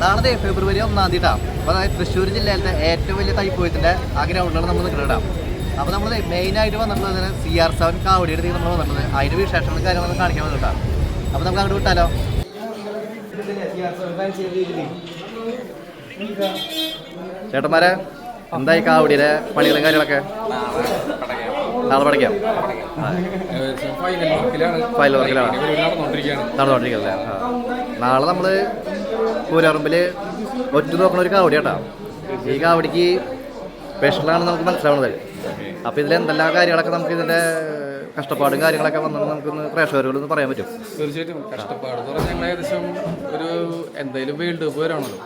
നാളെ ഫെബ്രുവരി ഒന്നാം തീയതി ഇട്ടാ അപ്പോൾ തൃശ്ശൂർ ജില്ലയിലത്തെ ഏറ്റവും വലിയ തൈപ്പൂയത്തിന്റെ ആ ഗ്രൗണ്ടിലാണ് നമ്മൾ നിൽക്കുന്നത് അപ്പോൾ നമ്മൾ മെയിനായിട്ട് വന്നിട്ടുള്ളത് സി ആർ സെവൻ കാവടിയുടെ തീ നമ്മൾ വന്നിട്ടുള്ളത്. അതിന്റെ വിശേഷങ്ങൾ കാര്യങ്ങളൊക്കെ കാണിക്കാൻ വന്നിട്ടാണ് അപ്പോൾ നമുക്ക് അങ്ങോട്ട് വിട്ടാലോ? ചേട്ടന്മാരെ എന്തായി കാവടിയുടെ പണികളും കാര്യങ്ങളൊക്കെ? നാളെ പഠിക്കാം ഫൈനൽ വർക്കിലാണ് നടന്നുകൊണ്ടിരിക്കുന്നത് നാളെ നമ്മൾ കൂരറമ്പിൽ ഒറ്റ നോക്കണ ഒരു കാവടി കേട്ടോ. ഈ കാവടിക്ക് സ്പെഷ്യലാണ് നമുക്ക് മനസ്സിലാവുന്നത് അപ്പോൾ ഇതിൽ എന്തെല്ലാം കാര്യങ്ങളൊക്കെ നമുക്ക് ഇതിന്റെ കഷ്ടപ്പാടും കാര്യങ്ങളൊക്കെ വന്നത് നമുക്കൊന്ന് പ്രേക്ഷകരോടൊന്ന് പറയാൻ പറ്റും. തീർച്ചയായിട്ടും. കഷ്ടപ്പാട് എന്ന് പറഞ്ഞാൽ ഞങ്ങൾ ഏകദേശം ഒരു എന്തായാലും വേൾഡ് കപ്പ് വരാണല്ലോ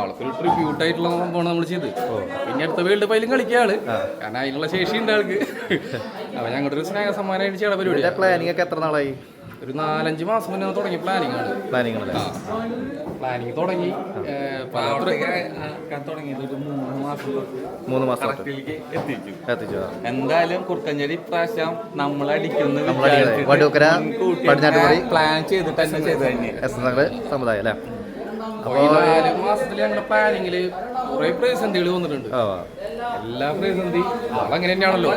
ആൾക്കൊരു ട്രിബ്യൂട്ട് ആയിട്ടുള്ള സംഭവമാണ് നമ്മൾ ചെയ്ത് പിന്നെ അടുത്ത വേൾഡ് കപ്പിലും കളിക്കുക ആൾ. കാരണം അതിനുള്ള ശേഷി ഉണ്ട് ആൾക്ക്. അപ്പൊ ഞങ്ങളുടെ ഒരു സ്നേഹ സമ്മാനമായിട്ട് ചെയ്യണ പരിപാടി പ്ലാനിങ് ഒക്കെ എത്ര നാളായി? ഒരു നാലഞ്ച് മാസം മുന്നേ തുടങ്ങി പ്ലാനിങ് ആണ്. പ്ലാനിങ്ങളല്ലേ പ്ലാനിങ് തുടങ്ങി. മൂന്ന് മാസം മൂന്ന് മാസം എത്തിച്ചു. എത്തിച്ചു. എന്തായാലും കുറുക്കഞ്ചേരി ഇപ്രാവശ്യം നമ്മൾ അടിക്കുന്ന. പ്ലാൻ ചെയ്തിട്ട് തന്നെ ചെയ്തു തന്നെ എസ് സമുദായം അല്ലേ? അപ്പൊ ഈ നാല് മാസത്തിൽ ഞങ്ങളുടെ പ്ലാനിങ്ങിൽ കുറെ പ്രതിസന്ധികൾ വന്നിട്ടുണ്ട്. ആ എല്ലാ പ്രതിസന്ധി അതങ്ങനെ തന്നെയാണല്ലോ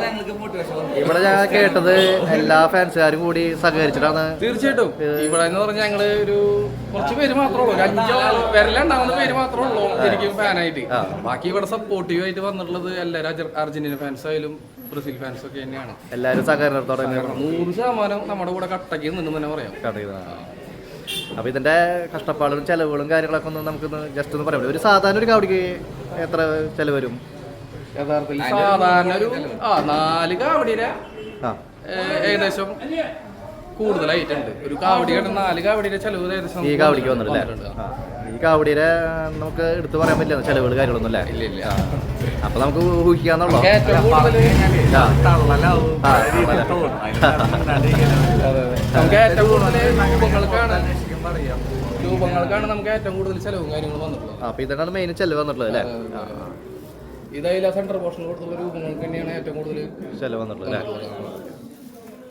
ഇവിടെ ഞാൻ കേട്ടത് എല്ലാ ഫാൻസുകാരും കൂടി സഹകരിച്ചിട്ടാണ്. തീർച്ചയായിട്ടും. ഇവിടെ എന്ന് പറഞ്ഞാൽ ഞങ്ങൾ ഒരു കുറച്ച് പേര് മാത്രമേ ഉള്ളൂ. ഒരു അഞ്ചോ വിരലുണ്ടാവുന്ന പേര് മാത്രമേ ഉള്ളൂ ശരിക്കും ഫാനായിട്ട്. ആ. ബാക്കി ഇവിടെ സപ്പോർട്ടീവ് ആയിട്ട് വന്നിട്ടുള്ളത് എല്ലാവരും അർജ- അർജന്റീന ഫാൻസ് ആയാലും ബ്രസീൽ ഫാൻസ് ഒക്കെ തന്നെയാണ്. എല്ലാവരും സഹകരണത്തോടെ തന്നെ. നൂറ് ശതമാനം നമ്മുടെ കൂടെ കട്ടക്ക് നിന്നും തന്നെ പറയാം. കടയിലാണ് അപ്പൊ ഇതിന്റെ കഷ്ടപ്പാടുകളും ചിലവുകളും കാര്യങ്ങളൊക്കെ ഒന്ന് നമുക്കൊന്ന് ജസ്റ്റ് ഒന്ന് പറയാം. ഒരു സാധാരണ ഒരു കാവടിക്ക് എത്ര ചെലവ് വരും? യഥാർത്ഥത്തിൽ സാധാരണ ഒരു ആ നാല് കാവടിയുടെ ആ. ഏകദേശം കൂടുതലായിട്ടുണ്ട്. ഒരു കാവടിയുടെ നാല് കാവടിയുടെ ചെലവ് ഏകദേശം ഈ കാവടിക്ക് വന്നിട്ടില്ലേ. ഈ കാവടിയുടെ നമുക്ക് എടുത്തു പറയാൻ പറ്റില്ല ചെലവുകൾ കാര്യങ്ങളൊന്നും അല്ലേ? ഇല്ല ഇല്ല. അപ്പൊ നമുക്ക് ഊഹിക്കാന്നുള്ളൂ? നമുക്ക് ഏറ്റവും കൂടുതൽ രൂപങ്ങൾക്കാണ് രൂപങ്ങൾക്കാണ് നമുക്ക് ഏറ്റവും കൂടുതൽ ചെലവും കാര്യങ്ങളും വന്നിട്ടുള്ളത്. ആ, അപ്പൊ ഇതാണ് മെയിൻ ചെലവ് വന്നിട്ടുള്ളത് അല്ലേ? ഇതായില്ല സെൻട്രൽ പോർഷൻ കൊടുത്തുള്ള രൂപങ്ങൾക്ക് തന്നെയാണ് ഏറ്റവും കൂടുതൽ ചെലവ് വന്നിട്ടുള്ളത് അല്ലേ?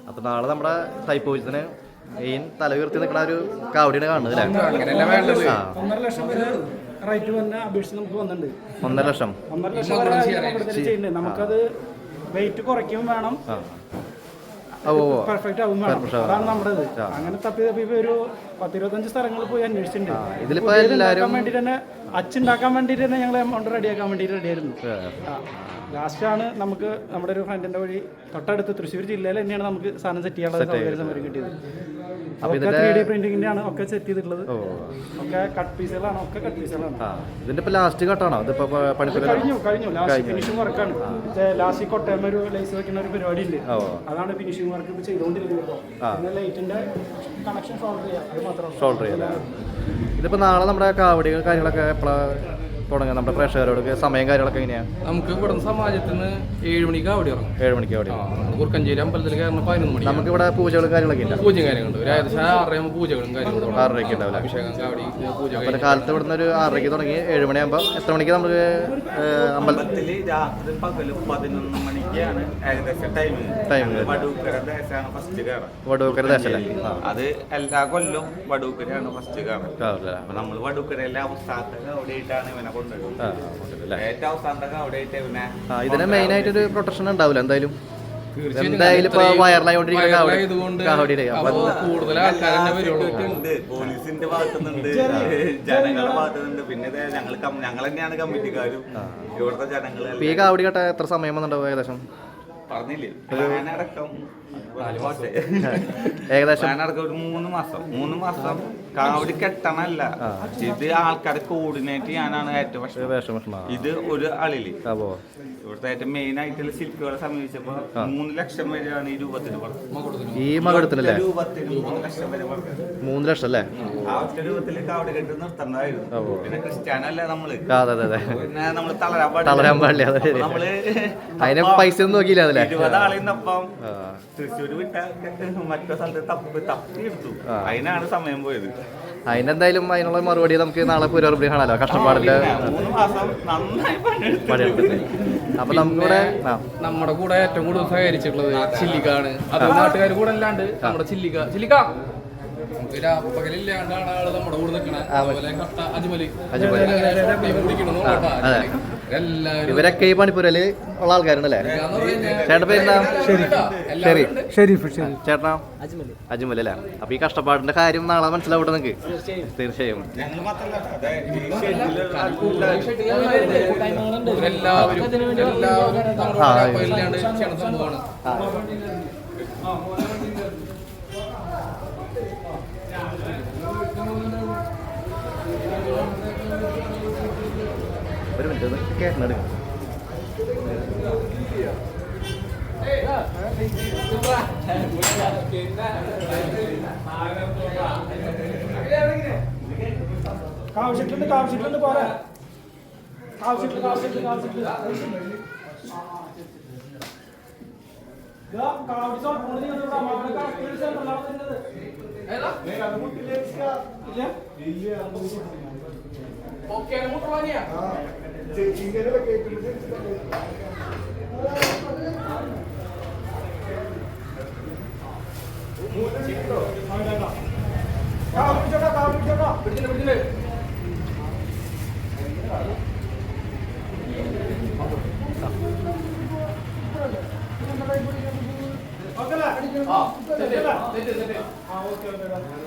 അപ്പൊ നാളെ നമ്മുടെ തൈപ്പൂജത്തിന് മെയിൻ തല ഉയർത്തി നിൽക്കുന്ന ഒരു കാവടിയാണ് കാണുന്നത് അല്ലേ? ഒന്നര ലക്ഷം വരെ റേറ്റ് വന്ന അപേക്ഷ നമുക്ക് വന്നിട്ടുണ്ട്. ഒന്നര ലക്ഷം. ഒന്നര ലക്ഷം നമുക്കത് വെയിറ്റ് കുറയ്ക്കും വേണം. ഓ ഓ ഓ. പെർഫെക്റ്റ് ആവും വേണം. അതാണ് നമ്മുടെ അങ്ങനെ തപ്പി തപ്പി ഒരു പത്തിരുപത്തഞ്ച് സ്ഥലങ്ങളിൽ പോയി അന്വേഷിച്ചിട്ടുണ്ട്. ഇതിലിപ്പോ പുതിയത് എല്ലാരും ഉണ്ടാക്കാൻ വേണ്ടി തന്നെ അച്ചുണ്ടാക്കാൻ വേണ്ടിയിട്ട് തന്നെ ഞങ്ങൾ എമൗണ്ട് റെഡിയാക്കാൻ വേണ്ടി റെഡിയായിരുന്നു. ആണ് നമുക്ക് നമ്മുടെ ഒരു ഫ്രണ്ടിന്റെ വഴി തൊട്ടടുത്ത് തൃശ്ശൂർ ജില്ലയിൽ തന്നെയാണ് നമുക്ക് സാധനം സെറ്റ് ചെയ്യാനുള്ള സൗകര്യം സമയം കിട്ടിയത്. ഒക്കെ സെറ്റ് ചെയ്തിട്ടുള്ളത്. ഒക്കെ കട്ട് പീസുകളാണ് ഒക്കെ കട്ട് പീസുകളാണ് ഇതിന്റെ ഇപ്പൊ ലാസ്റ്റ് കട്ടാണോ ഇതിപ്പോ കഴിഞ്ഞു കഴിഞ്ഞു. ലാസ്റ്റ് ഫിനിഷിംഗ് വർക്കാണ് ലാസ്റ്റ് കൊട്ടയം ഒരു ലൈസ് വെക്കുന്ന ഒരു പരിപാടി ഉണ്ട് അതാണ് ഫിനിഷിംഗ് വർക്ക് ഇപ്പൊ ചെയ്തുകൊണ്ടിരിക്കുന്നത് ലൈറ്റിന്റെ കണക്ഷൻ സോൾവ് ചെയ്യാം. ഷോൾഡർ ചെയ്യാം ഇതിപ്പോ നാളെ നമ്മുടെ കാവടികൾ കാര്യങ്ങളൊക്കെ എപ്പോഴാ തുടങ്ങുക നമ്മുടെ പ്രേക്ഷകരോട് സമയം കാര്യങ്ങളൊക്കെ എങ്ങനെയാണ് നമുക്ക് ഇവിടെ സമാജത്തിൽ നിന്ന് ഏഴ് മണിക്ക് അവിടെ ഇറങ്ങും. ഏഴ് മണിക്ക് അവിടെ കുറുക്കഞ്ചേരി അമ്പലത്തിൽ കയറുന്ന പതിനൊന്ന് മണി നമുക്ക് ഇവിടെ പൂജകളും കാര്യങ്ങളൊക്കെ ഇല്ല? പൂജയും കാര്യങ്ങളുണ്ട്. ഒരു ഏകദേശം ആറരയാകുമ്പോൾ പൂജകളും കാര്യങ്ങളും ആറരയ്ക്ക് ഉണ്ടാവില്ല അഭിഷേകം കാവടി പൂജ അപ്പോൾ കാലത്ത് ഇവിടുന്ന് ഒരു ആറരയ്ക്ക് തുടങ്ങി ഏഴ് മണിയാകുമ്പോൾ എത്ര മണിക്ക് നമുക്ക് അമ്പലത്തിൽ രാത്രി പകൽ പതിനൊന്ന് മണിക്കാണ് ഏകദേശം ടൈം ടൈം വടൂക്കര ദേശമാണ് ഫസ്റ്റ് കയറാം വടൂക്കര ദേശം അത് എല്ലാ കൊല്ലവും വടൂക്കരയാണ് ഫസ്റ്റ് കയറാം നമ്മൾ വടൂക്കരയിലെ അവസാനത്തെ അവിടെയിട്ടാണ് ഇവനെ ഇതിന് മെയിൻ ആയിട്ട് ഒരു പ്രൊട്ടക്ഷൻ ഉണ്ടാവില്ല എന്തായാലും. എന്തായാലും ഇപ്പൊ പോലീസിന്റെ ഭാഗത്തുനിന്നുണ്ട്. ജനങ്ങളുടെ ഭാഗത്തുനിന്നുണ്ട്. പിന്നെ ഞങ്ങൾ ഞങ്ങൾ തന്നെയാണ് കമ്മിറ്റിക്കാരും. ഇവിടുത്തെ ജനങ്ങൾ ഈ കാവടി കട്ട എത്ര സമയം വന്നിട്ടുണ്ടാവും ഏകദേശം? പറഞ്ഞില്ലേ? ഏകദേശം ഒരു മൂന്ന് മാസം. മൂന്ന് മാസം കാവടി കെട്ടണല്ല. ഇത് ആൾക്കാരെ കോർഡിനേറ്റ് ചെയ്യാനാണ് ഏറ്റവും വിഷമം. വേഷം വിഷമ. ഇത് ഒരു അളിൽ. ഇവിടുത്തെ ഏറ്റവും മെയിൻ ആയിട്ടുള്ള ശില്പികളെ സമീപിച്ചപ്പോ മൂന്ന് ലക്ഷം വരെയാണ് ഈ രൂപത്തിന് പറഞ്ഞത് ഈ മകടത്തിനല്ലേ രൂപത്തിന് മൂന്ന് ലക്ഷം വരെ മൂന്ന് ലക്ഷം അല്ലേ? ആ ഒറ്റ രൂപത്തിൽ കാവടി കെട്ട് നിർത്തണ്ടായിരുന്നു പിന്നെ ക്രിസ്ത്യാനല്ലേ നമ്മൾ? അതെ അതെ അതെ. പിന്നെ നമ്മൾ തളരാൻ പാടില്ല. തളരാൻ പാടില്ല നമ്മൾ അതിനെ പൈസ ഒന്നും നോക്കിയില്ല അതിലെ. ഇരുപത് ആളിന്നപ്പം ആ. തൃശ്ശൂര് വിട്ട മറ്റോ സ്ഥലത്ത് തപ്പി തപ്പി എടുത്തു. അതിനാണ് സമയം പോയത്. അതിനെന്തായാലും അതിനുള്ള മറുപടി നമുക്ക് നാളെ കാണാലോ കഷ്ടപ്പാടിന്റെ പണിയെടുത്തു പണിയെടുത്തിട്ട്. അപ്പൊ നമ്മുടെ നമ്മുടെ കൂടെ ഏറ്റവും കൂടുതൽ സഹകരിച്ചിട്ടുള്ളത് ചില്ലിക്കാണ്. അത് നാട്ടുകാർ കൂടെ അല്ലാണ്ട് നമ്മുടെ ചില്ലിക്ക ചില്ലിക്ക? ആൾ നമ്മുടെ കൂടെ നിൽക്കണത് അതുപോലെ കട്ട അജ്മൽ. അതെ. ഇവരൊക്കെ ഈ പണിപ്പുരയിൽ ഉള്ള ആൾക്കാരുണ്ടല്ലേ? ചേട്ടൻ പേരെന്താ? ശരി. ഷെരീഫ് ഷെരീഫ് ചേട്ടനാ അജ്മൽ അല്ലേ? അപ്പൊ ഈ കഷ്ടപ്പാടിന്റെ കാര്യം നാളെ മനസ്സിലാവട്ടെ നിങ്ങക്ക്. തീർച്ചയായും. ഞങ്ങൾ മാത്രമല്ല. അതെ ഈ ഷെഡിലുള്ള എല്ലാവരും എല്ലാവരും നമ്മുടെ ആ, രാപ്പകലില്ലാണ്ട് ചെയ്യണ സംഭവമാണ് ഒരു മിനിറ്റ് ഒന്ന് കേട്ടെടുക്കാം കാവശ്യത്തിലുണ്ട് കാവശ്യത്തിലുണ്ട് പോരാ. കാവശ്യത്തിൽ കാവശ്യത്തിൽ കാവശ്യത്തിൽ. കാവശ്യം മാപ്പിള കാവശ്യത്തിൽ ഇല്ല. ഓക്കെ മുട്ടുവാനിയാ പിടിച്ചിട്ട് പിടിച്ചിട്ട് ആ ഓക്കെ. തെറ്റ്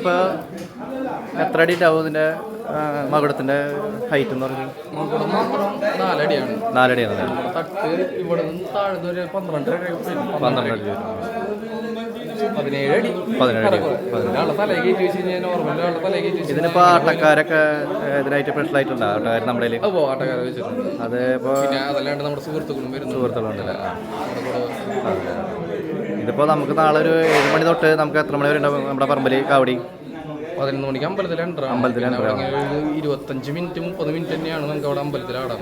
ഇതിപ്പോ എത്ര അടി ഉണ്ടാവും ഇതിന്റെ മകുടത്തിന്റെ ഹൈറ്റ് എന്ന് പറഞ്ഞാൽ നാലടിയാണ്. നാലടിയാണ് തട്ട് ഇവിടെ നിന്ന് താഴ്ന്ന ഒരു പന്ത്രണ്ട് അടി വരും. പന്ത്രണ്ട് അടി വരും. പതിനേഴ് അടി പതിനേഴ് അടി. ഒരാളെ തലേ കയറ്റി വെച്ച് കഴിഞ്ഞാൽ നോർമൽ ഒരാളുടെ തലേ കയറ്റി വെച്ച് ഇതിനിപ്പോ ആട്ടക്കാരൊക്കെ ഇതിനായിട്ട് സ്പെഷ്യലായിട്ടുണ്ടോ ആട്ടക്കാർ നമ്മുടെ? അത് പോകാട്ടക്കാരെ വെച്ചിട്ടുണ്ട്. അത് അതല്ലാണ്ട് നമ്മുടെ സുഹൃത്തുക്കളും വരുന്നു സുഹൃത്തുക്കളുണ്ടല്ലേ? ആ. ഇതിപ്പോ നമുക്ക് നാളെ ഒരു ഏഴ് മണി തൊട്ട് നമുക്ക് എത്ര മണി വരെ ഉണ്ടാവും നമ്മുടെ പറമ്പിൽ കാവടി? പതിനൊന്ന് മണിക്ക് അമ്പലത്തിൽ എന്റർ അമ്പലത്തിൽ. ഇരുപത്തഞ്ച് മിനിറ്റ് മുപ്പത് മിനിറ്റ് തന്നെയാണ് നമുക്ക് അവിടെ അമ്പലത്തിൽ ആടാം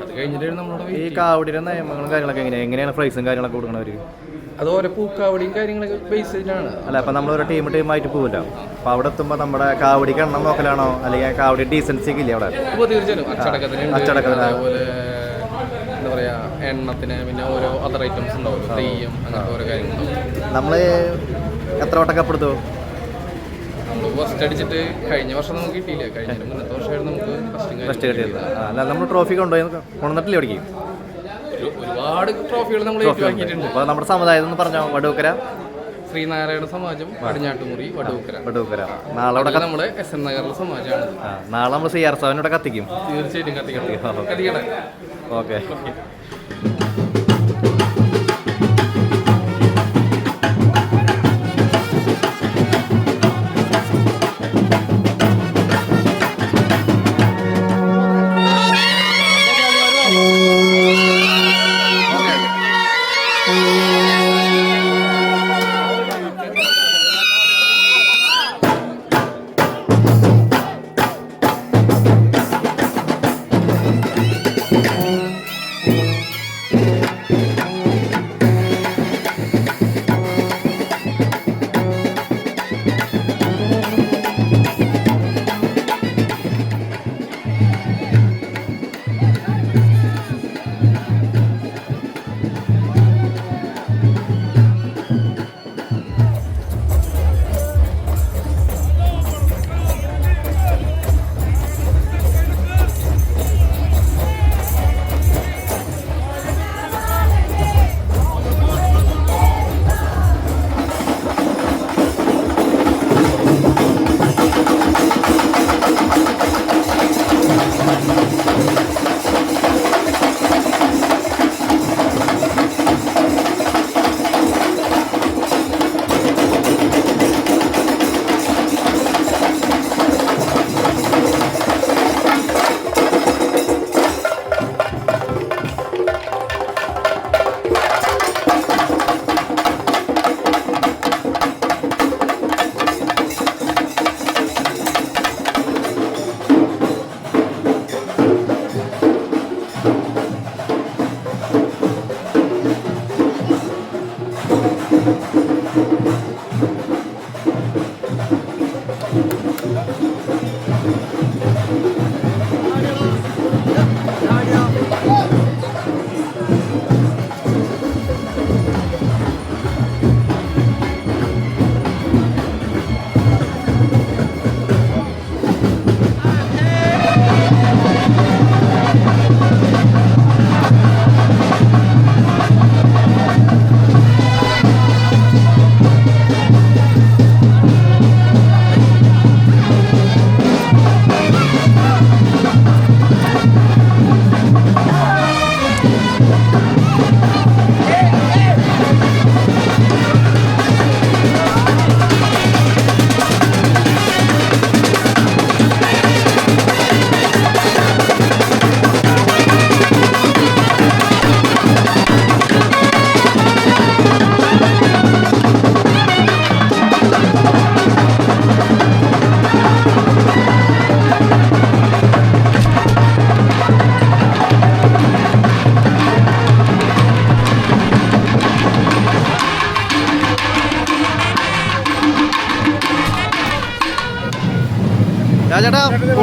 അത് കഴിഞ്ഞിട്ട് നമ്മുടെ ഈ കാവടിയുടെ നിയമങ്ങളും കാര്യങ്ങളൊക്കെ എങ്ങനെയാണ് എങ്ങനെയാണ് പ്രൈസും കാര്യങ്ങളൊക്കെ കൊടുക്കണവര് അത് ഓരോ പൂക്കാവടിയും കാര്യങ്ങളൊക്കെ ബേസ് ചെയ്തിട്ടാണ്. അല്ല അപ്പം നമ്മൾ ഓരോ ടീം ടീമായിട്ട് പോവില്ല. അപ്പോൾ അവിടെ എത്തുമ്പോൾ നമ്മുടെ കാവടിക്ക് എണ്ണം നോക്കലാണോ? അല്ലെങ്കിൽ കാവടി ഡീസൻസി ഒക്കെ ഇല്ലേ അവിടെ? തീർച്ചയായിട്ടും തീർച്ചയായും അച്ചടക്കത്തിന്. അച്ചടക്കത്തിന്. അതേപോലെ എന്താ പറയാ എണ്ണത്തിന് പിന്നെ ഓരോ അതർ ഐറ്റംസ് ഉണ്ടാവും. തെയ്യം അങ്ങനത്തെ ഓരോ കാര്യങ്ങളുണ്ടാവും. നമ്മൾ എത്ര വട്ടം കപ്പെടുത്തു നമ്മൾ ഫസ്റ്റ് അടിച്ചിട്ട് കഴിഞ്ഞ വർഷം നമുക്ക് കിട്ടിയില്ല. കഴിഞ്ഞ മുന്നത്തെ വർഷമായിരുന്നു നമുക്ക് ഫസ്റ്റും ഫസ്റ്റ് കിട്ടിയത്. അല്ല നമ്മൾ ട്രോഫി കൊണ്ടുപോയി കൊണ്ടുവന്നിട്ടില്ലേ അവിടേക്ക് ഒരുപാട് ട്രോഫികൾ നമ്മൾ ഏറ്റുവാങ്ങിയിട്ടുണ്ട്. നമ്മുടെ സമുദായം എന്ന് പറഞ്ഞോ വടൂക്കര? ശ്രീനാരായണ സമാജം പടിഞ്ഞാട്ടുമുറി വടൂക്കര വടൂക്കര നാളെ അവിടെ നമ്മൾ എസ് എൻ നഗറിലെ സമാജമാണ്. നാളെ നമ്മൾ സി ആർ സെവൻ ഇവിടെ കത്തിക്കും. തീർച്ചയായിട്ടും കത്തിക്കട്ടെ? കത്തിക്കട്ടെ ഓക്കെ.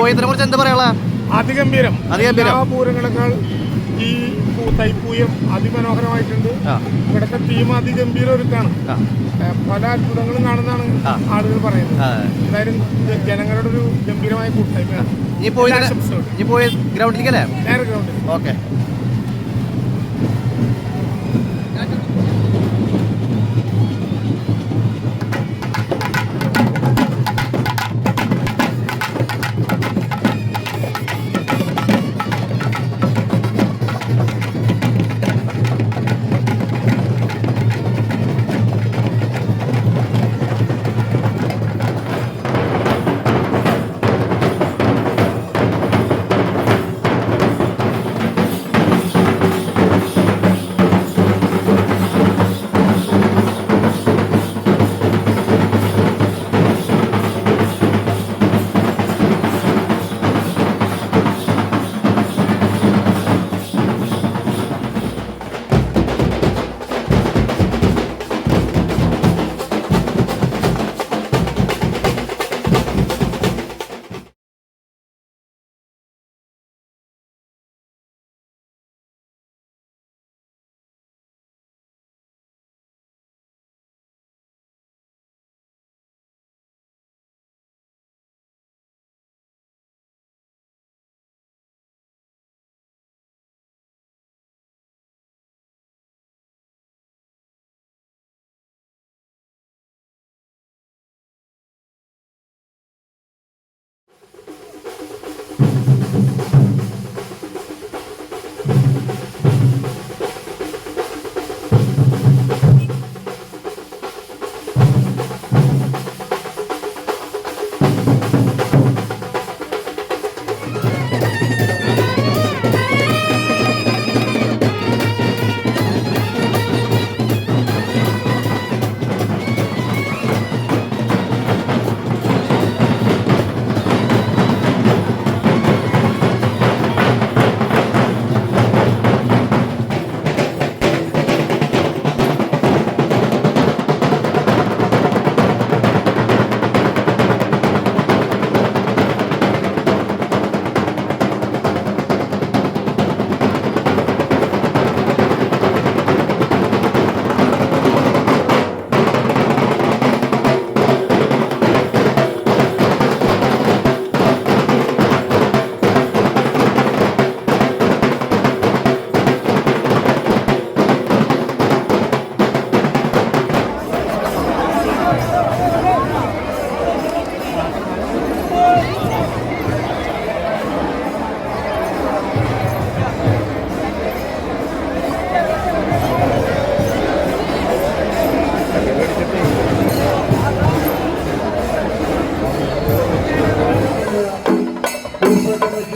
പോയതിനെ കുറിച്ച് എന്ത് പറയാനുള്ള അതിഗംഭീരം. അതിഗംഭീരം. പൂരങ്ങളെക്കാൾ ഈ തൈപ്പൂയം അതിമനോഹരമായിട്ടുണ്ട്. ഇവിടത്തെ ടീം അതിഗംഭീര ഒരുക്കാണ്. പല അത്ഭുതങ്ങളും കാണുന്നതാണ് ആളുകൾ പറയുന്നത്. എന്തായാലും ജനങ്ങളുടെ ഒരു ഗംഭീരമായ കൂട്ടായ്മയാണ്. ഗ്രൗണ്ടിലേക്കല്ലേ ഗ്രൗണ്ടിൽ ഓക്കെ.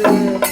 Yeah.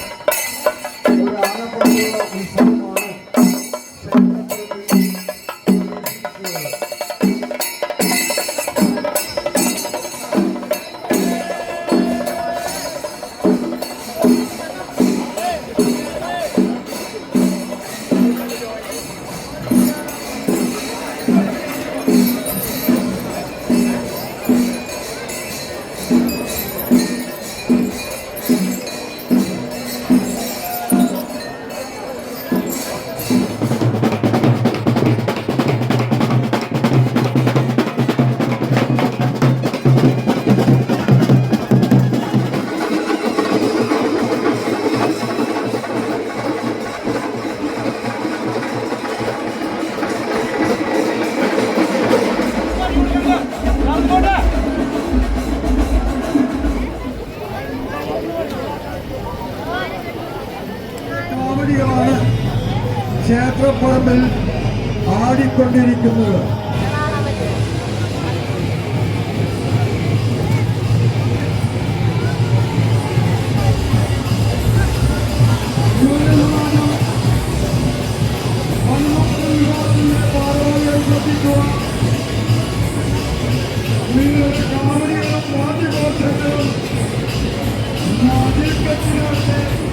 കാവടിയാണ് ക്ഷേത്രപ്പറമ്പിൽ ആടിക്കൊണ്ടിരിക്കുന്നത് Thank you.